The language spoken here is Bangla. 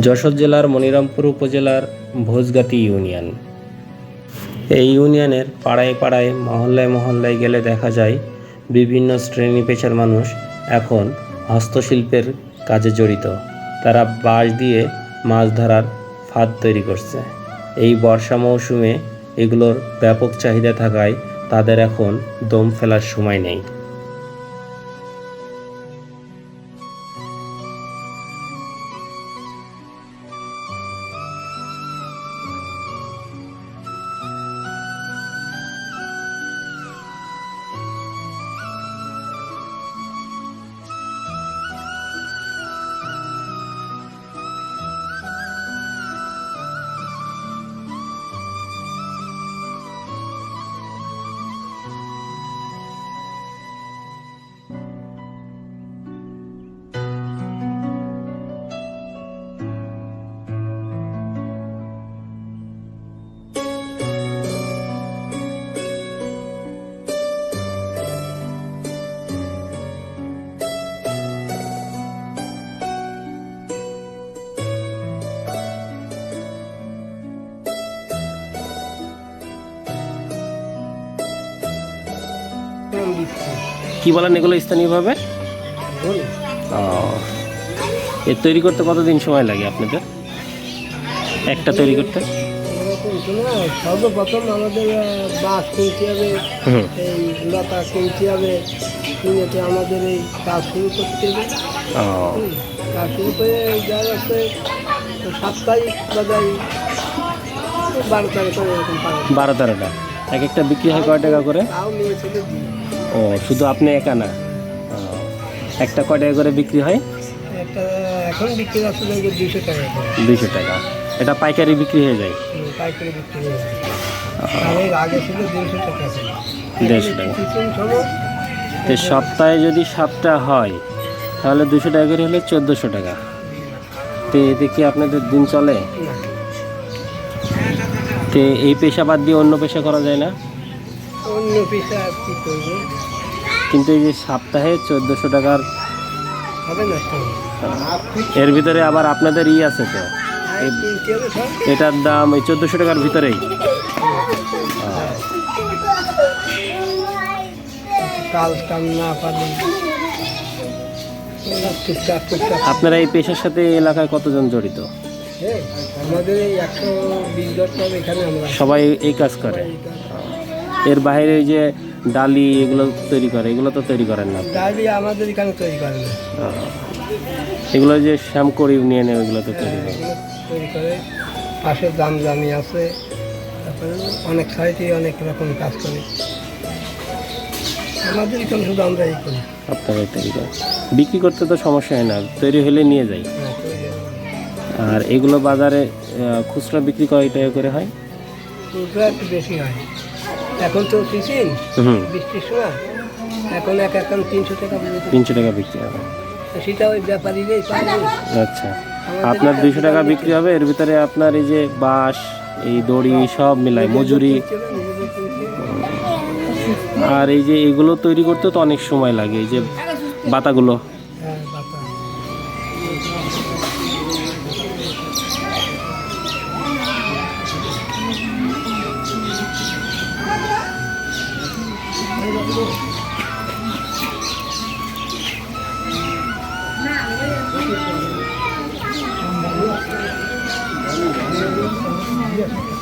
যশোর জেলার মনিরামপুর উপজেলার ভোজগাতি ইউনিয়ন। এই ইউনিয়নের পাড়ায় পাড়ায়, মহল্লায় মহল্লায় গেলে দেখা যায়, বিভিন্ন শ্রেণি পেশার মানুষ এখন হস্তশিল্পের কাজে জড়িত। তারা বাঁশ দিয়ে মাছ ধরার ফাঁদ তৈরি করছে। এই বর্ষা মৌসুমে এগুলোর ব্যাপক চাহিদা থাকায় তাদের এখন দম ফেলার সময় নেই। কি বলেন এগুলো স্থানীয়ভাবে? এর তৈরি করতে কতদিন সময় লাগে আপনাদের? একটা তৈরি করতে? সর্বপ্রথম আমাদের বাঁশ কিনতে হবে এই লতা কিনতে হবে কিনেতে আমাদের এই কাজ শুরু করতে হবে। কাজ শুরু করে যা যাচ্ছে সাত তারিখ বা যাই বারো তারিখ করে এরকম। বারো তেরোটা। এক একটা বিক্রি হয় কয় টাকা করে? তাও নিয়ে চলে ও শুধু আপনি একা না? একটা কয় টাকা করে বিক্রি হয়? এখন বিক্রি দুশো টাকা দুইশো টাকা। এটা পাইকারি বিক্রি হয়ে যায়? পাইকারি বিক্রি হয়ে যায়। আগে ছিল দেড়শো টাকা দেড়শো টাকা। তো সপ্তাহে যদি সাতটা হয় তাহলে দুশো টাকা করে হলে চোদ্দোশো টাকা। তো এতে কি আপনাদের দিন চলে? তো এই পেশা বাদ দিয়ে অন্য পেশা করা যায় না? অন্য পেশা কি করব? কিন্তু এই যে সপ্তাহে চোদ্দোশো টাকার এর ভিতরে আবার আপনাদের ই আছে তো। এটার দাম এই চোদ্দোশো টাকার ভিতরেই। আপনারা এই পেশার সাথে এলাকায় কতজন জড়িত? আমাদের একশো বিশ এখানে আমরা সবাই এই কাজ করে। এর বাইরে যে ডালি এগুলো তৈরি করে এগুলো তো তৈরি করেন না ডালি আমাদের এখানে তৈরি করে না। এগুলো যে শ্যামকর ইউনিয়নে ওইগুলো তো তৈরি করে। তৈরি করে। পাশে দাম জামি আছে তারপরে অনেক সাইডে অনেক রকম কাজ করে। আমাদের এখানে শুধু আমরা এই করি। আপনারাই তৈরি করে বিক্রি করতে তো সমস্যা হয় না তৈরি হলে নিয়ে যাই। হ্যাঁ, হয়। আর এগুলো বাজারে খুচরা বিক্রি কয় টাকা করে হয়? পুরোটা একটু বেশি হয়। এখন তো সিজন হুম। বৃষ্টির সময়? এখন এক এখন তিনশো টাকা তিনশো টাকা বিক্রি হবে। সেটা ওই ব্যাপারীরাই পাবে আচ্ছা। আপনার দুইশো টাকা বিক্রি হবে এর ভিতরে আপনার এই যে বাঁশ এই দড়ি সব মিলায় মজুরি। আর এই যে এগুলো তৈরি করতে তো অনেক সময় লাগে এই যে বাতাগুলো। 이렇게해 서.